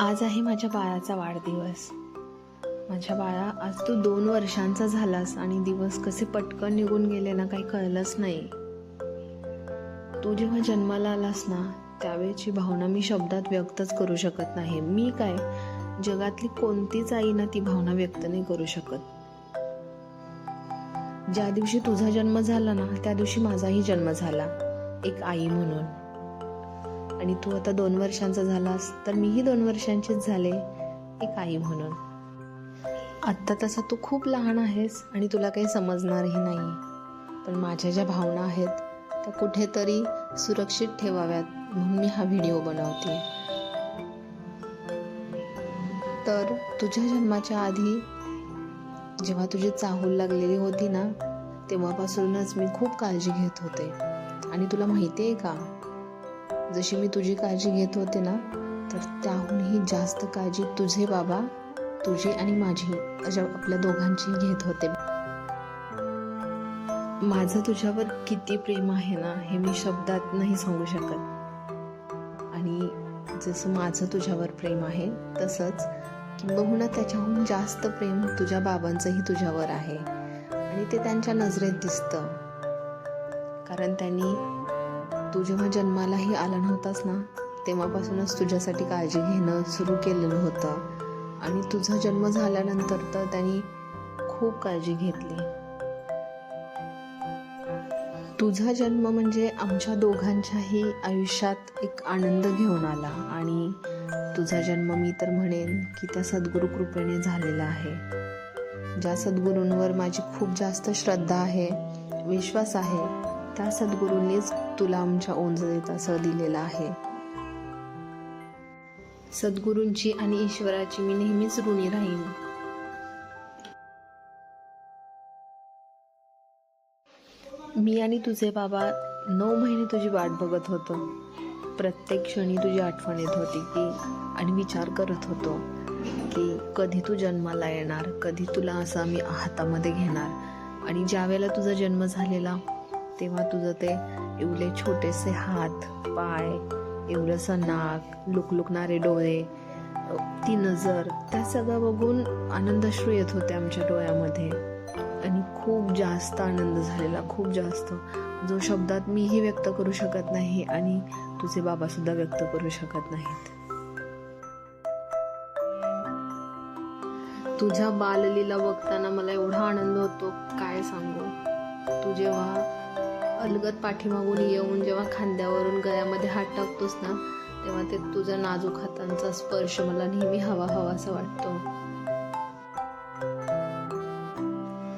आज आहे माझ्या बाळाचा वाढदिवस. माझ्या बाळा आज तू दोन वर्षांचा झालास आणि दिवस कसे पटकन निघून गेले ना काही कळलंच नाही. तू जेव्हा जन्माला आलास ना त्यावेळची भावना मी शब्दात व्यक्तच करू शकत नाही. मी काय? जगातली कोणतीच आई ना ती भावना व्यक्त नाही करू शकत. ज्या दिवशी तुझा जन्म झाला ना त्या दिवशी माझाही जन्म झाला. एक आई म्हणून. आणि तू आता दोन वर्षांचा झालास तर मीही दोन वर्षांचीच झाले एक आई म्हणून. आत्ता तसा तू खूप लहान आहेस आणि तुला काही समजणारही नाही. पण माझ्या ज्या भावना आहेत त्या कुठेतरी सुरक्षित ठेवाव्यात म्हणून मी हा व्हिडिओ बनवते. तर तुझ्या जन्माच्या आधी जेव्हा तुझी चाहूल लागलेली होती ना तेव्हापासूनच मी खूप काळजी घेत होते. आणि तुला माहिती आहे का जशी मी तुझी काळजी घेत होते ना तर त्याहूनही जास्त काळजी तुझे बाबा तुझी आणि माझी अशा आपल्या दोघांची घेत होते. माझं तुझ्यावर किती प्रेम आहे ना हे मी शब्दात नाही सांगू शकत. आणि जसं माझं तुझ्यावर प्रेम आहे तसंच किंबहुना त्याच्याहून जास्त प्रेम तुझ्या बाबांचंही तुझ्यावर आहे. आणि ते त्यांच्या नजरेत दिसतं. कारण त्यांनी तू जेव्हा जन्मालाही आला नव्हतास ना तेव्हापासूनच तुझ्यासाठी काळजी घेणं सुरू केलेलं होतं. आणि तुझा जन्म झाल्यानंतर तर त्यांनी खूप काळजी घेतली. तुझा जन्म म्हणजे आमच्या दोघांच्याही आयुष्यात एक आनंद घेऊन आला. आणि तुझा जन्म मी तर म्हणेन की त्या सद्गुरु कृपेने झालेला आहे. ज्या सद्गुरूंवर माझी खूप जास्त श्रद्धा आहे विश्वास आहे त्या सद्गुरूंनीच तुला आमच्या ओंजळीत असं दिलेलं आहे. सद्गुरूंची आणि ईश्वराची मी नेहमीच ऋणी राहीन. मी आणि तुझे बाबा नऊ महिने तुझी वाट बघत होतो. प्रत्येक क्षणी तुझी आठवण येत होती की आणि विचार करत होतो की कधी तू जन्माला येणार कधी तुला असं आम्ही हातामध्ये घेणार आणि ज्या वेळेला तुझा जन्म झालेला तेव्हा तुझं ते एवढे छोटेसे हात पाय एवढंसं नाक लुकलुकणारे डोळे ती नजर त्या सगळं बघून आनंदश्रू येत होते आमच्या डोळ्यामध्ये. आणि खूप जास्त आनंद झालेला खूप जास्त. जो शब्दात मीही व्यक्त करू शकत नाही आणि तुझे बाबासुद्धा व्यक्त करू शकत नाहीत. तुझ्या बाललीला बघताना मला एवढा आनंद होतो काय सांगू? तू जेव्हा अलगत पाठीमागून येऊन जेव्हा खांद्यावरून गळ्यामध्ये हात टाकतोस ना तेव्हा ते तुझा नाजूक हातांचा स्पर्श मला नेहमी हवा हवासा वाटतो.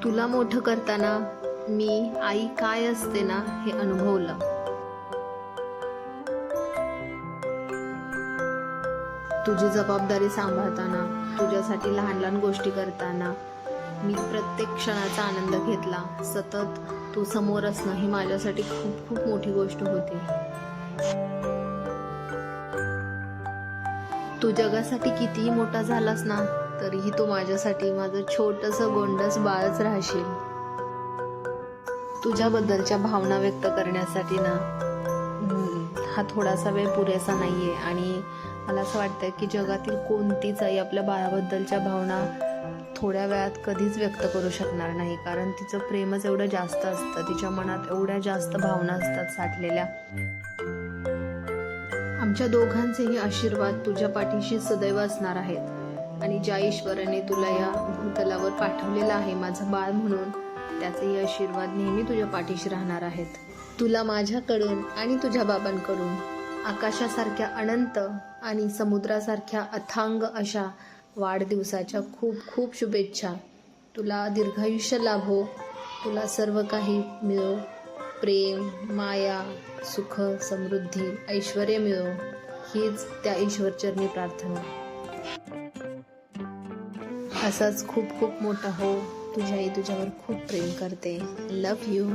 तुला मोठं करताना मी आई काय असते ना हे अनुभवलं. तुझी जबाबदारी सांभाळताना तुझ्यासाठी लहान लहान गोष्टी करताना मी प्रत्येक क्षणाचा आनंद घेतला. सतत तू समोर असणं ही माझ्यासाठी खूप खूप मोठी गोष्ट होती. तू जगासाठी कितीही मोठा झालास ना तरीही तू माझ्यासाठी माझं छोटस गोंडस बाळच राहशील. तुझ्याबद्दलच्या भावना व्यक्त करण्यासाठी ना हा थोडासा वेळ पुरेसा नाहीये. आणि मला असं वाटतं की जगातील कोणतीच आई आपल्या बाळाबद्दलच्या भावना थोड्या वेळात कधीच व्यक्त करू शकणार नाही. कारण तिचं प्रेमच एवढं जास्त असतं. तिच्या मनात एवढ्या जास्त भावना असतात साठलेल्या. आमच्या दोघांचेही आशीर्वाद तुझ्या पाठीशी सदैव असणार आहेत. आणि ज्या ईश्वराने तुला या भूतलावर पाठवलेलं आहे माझं बाळ म्हणून त्याचेही आशीर्वाद नेहमी तुझ्या पाठीशी राहणार आहेत. तुला माझ्याकडून आणि तुझ्या बाबांकडून आकाशासारख्या अनंत आणि समुद्रासारख्या अथांग अशा वाढदिवसाच्या खूप खूप शुभेच्छा. तुला दीर्घायुष्य लाभो हो. तुला सर्व काही मिळो. प्रेम माया सुख समृद्धी ऐश्वर मिळो. हीच त्या ईश्वरचरणी प्रार्थना. असाच खूप खूप मोठा हो. तुझी आई तुझ्यावर खूप प्रेम करते. लव यू